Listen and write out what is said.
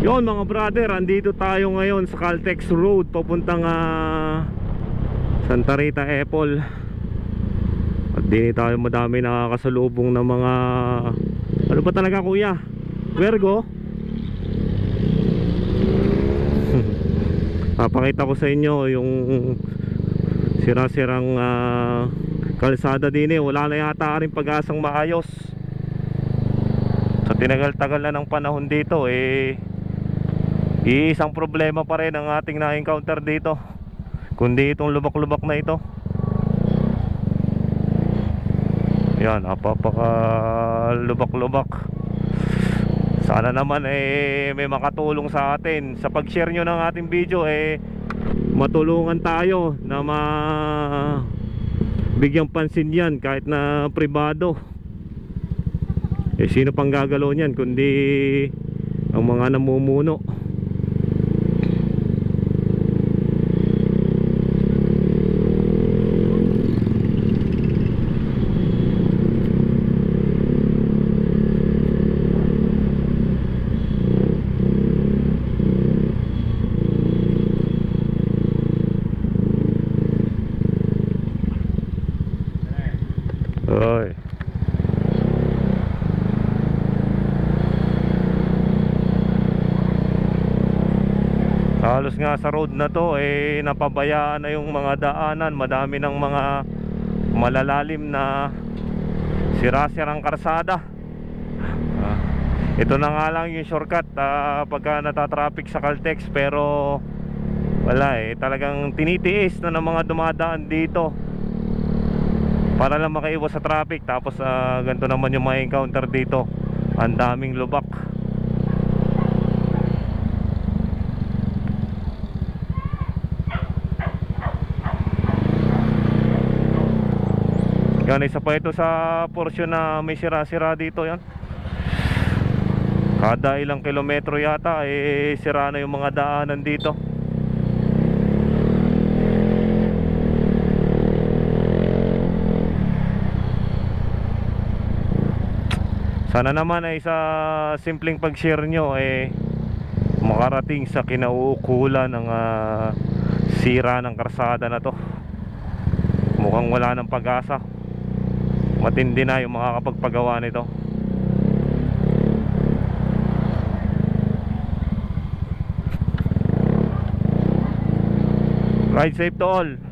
Yon mga brother, andito tayo ngayon sa Caltex Road papuntang ah, Santa Rita Apple. At di tayo madami nakakasalubong ng mga ano ba talaga kuya? Vergo? Papakita ko sa inyo yung sira-sirang ah, kalsada din eh. Wala na yata rin pag-asang maayos. Sa tinagal-tagal na ng panahon dito eh Iisang problema pa rin ang ating na-encounter dito. Kundi itong lubak-lubak na ito. Yan, napapaka lubak-lubak. Sana naman eh may makatulong sa atin. Sa pag-share nyo ng ating video eh Matulungan tayo na ma Bigyang pansin yan kahit na pribado. Eh sino pang gagalaw niyan kundi Ang mga namumuno Halos nga sa road na to eh napabayaan na yung mga daanan, madami ng mga malalalim na sira-sirang karsada. Ah, ito na nga lang yung shortcut ah, pagka natatraffic sa Caltex pero wala eh talagang tinitiis na ng mga dumadaan dito para lang makaiwas sa traffic. Tapos ah, ganito naman yung mga encounter dito. Ang daming lubak yan isa pa ito sa portion na may sira-sira dito yan kada ilang kilometro yata eh sira na yung mga daanan dito Sana naman ay sa simpleng pag-share nyo eh makarating sa kinauukulan ng ah, sira ng karsada na to. Mukhang wala ng pag-asa. Matindi na yung makakapagpagawa nito. Ride safe to all.